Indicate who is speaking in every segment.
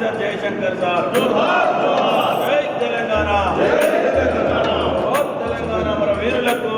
Speaker 1: Professor Jayashankar sir. జై తెలంగాణ. తెలంగాణ. మన వీరులకు.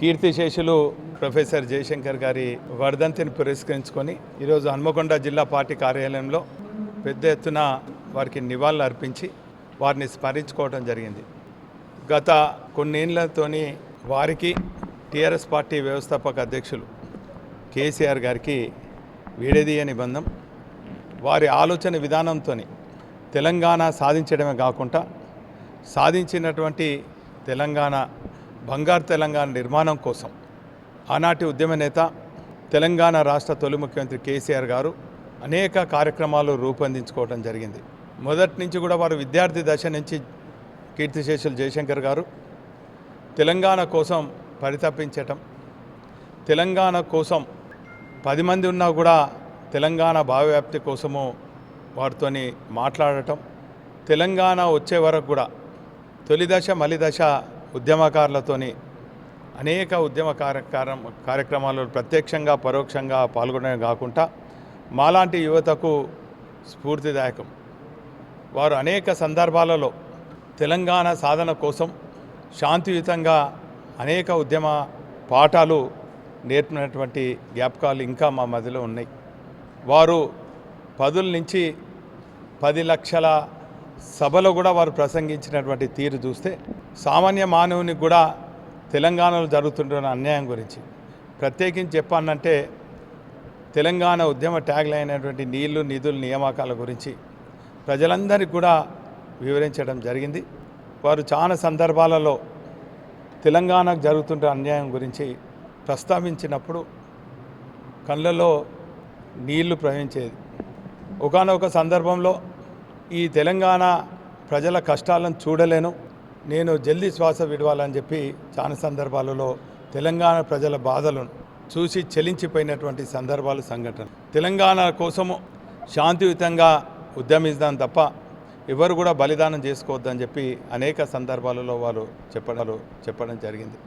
Speaker 2: కీర్తిశేషులు ప్రొఫెసర్ జయశంకర్ గారి వర్ధంతిని పురస్కరించుకొని ఈరోజు హన్మకొండ జిల్లా పార్టీ కార్యాలయంలో పెద్ద ఎత్తున వారికి నివాళులు అర్పించి వారిని స్మరించుకోవడం జరిగింది. గత కొన్నేళ్ళతోని వారికి టీఆర్ఎస్ పార్టీ వ్యవస్థాపక అధ్యక్షులు కేసీఆర్ గారికి వీడదీయని బంధం వారి ఆలోచన విధానంతో తెలంగాణ సాధించడమే కాకుండా సాధించినటువంటి తెలంగాణ బంగారు తెలంగాణ నిర్మాణం కోసం ఆనాటి ఉద్యమ నేత తెలంగాణ రాష్ట్ర తొలి ముఖ్యమంత్రి కేసీఆర్ గారు అనేక కార్యక్రమాలు రూపొందించుకోవడం జరిగింది. మొదటి నుంచి కూడా వారు విద్యార్థి దశ నుంచి కీర్తిశేషులు జయశంకర్ గారు తెలంగాణ కోసం పరితపించటం తెలంగాణ కోసం పది మంది ఉన్నా కూడా తెలంగాణ భావవ్యాప్తి కోసము వారితోని మాట్లాడటం తెలంగాణ వచ్చే వరకు కూడా తొలి దశ మలి దశ ఉద్యమకారులతోని అనేక ఉద్యమ కార్యక్రమ కార్యక్రమాలు ప్రత్యక్షంగా పరోక్షంగా పాల్గొనడం కాకుండా మాలాంటి యువతకు స్ఫూర్తిదాయకం. వారు అనేక సందర్భాలలో తెలంగాణ సాధన కోసం శాంతియుతంగా అనేక ఉద్యమ పాఠాలు నేర్పినటువంటి జ్ఞాపకాలు ఇంకా మా మధ్యలో ఉన్నాయి. వారు పదుల నుంచి పది లక్షల సభలో కూడా వారు ప్రసంగించినటువంటి తీరు చూస్తే సామాన్య మానవునికి కూడా తెలంగాణలో జరుగుతుంటున్న అన్యాయం గురించి. ప్రత్యేకించి చెప్పానంటే తెలంగాణ ఉద్యమ ట్యాగ్లు అయినటువంటి నీళ్ళు నిధులు నియామకాల గురించి ప్రజలందరికీ కూడా వివరించడం జరిగింది. వారు చాలా సందర్భాలలో తెలంగాణకు జరుగుతున్న అన్యాయం గురించి ప్రస్తావించినప్పుడు కళ్ళలో నీళ్ళు ప్రవహించేది. ఒకానొక సందర్భంలో ఈ తెలంగాణ ప్రజల కష్టాలను చూడలేను. నేను జల్దీ శ్వాస విడవాలని చెప్పి చాలా సందర్భాలలో తెలంగాణ ప్రజల బాధలను చూసి చెలించిపోయినటువంటి సందర్భాలు సంఘటన. తెలంగాణ కోసము శాంతియుతంగా ఉద్యమిస్తాం తప్ప ఎవరు కూడా బలిదానం చేసుకోవద్దని చెప్పి అనేక సందర్భాలలో వారు చెప్పడాలు చెప్పడం జరిగింది.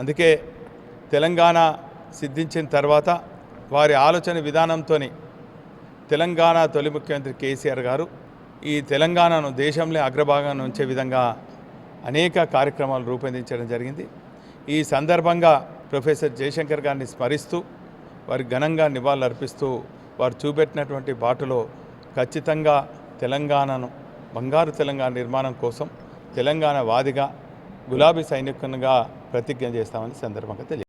Speaker 2: అందుకే తెలంగాణ సిద్ధించిన తర్వాత వారి ఆలోచన విధానంతో తెలంగాణ తొలి ముఖ్యమంత్రి కేసీఆర్ గారు ఈ తెలంగాణను దేశంలో అగ్రభాగాన్ని ఉంచే విధంగా అనేక కార్యక్రమాలు రూపొందించడం జరిగింది. ఈ సందర్భంగా ప్రొఫెసర్ జయశంకర్ గారిని స్మరిస్తూ వారి ఘనంగా నివాళులు అర్పిస్తూ వారు చూపెట్టినటువంటి బాటలో ఖచ్చితంగా తెలంగాణను బంగారు తెలంగాణ నిర్మాణం కోసం తెలంగాణ వాదిగా గులాబీ సైనికునిగా ప్రతిజ్ఞ చేస్తామని సందర్భంగా తెలియ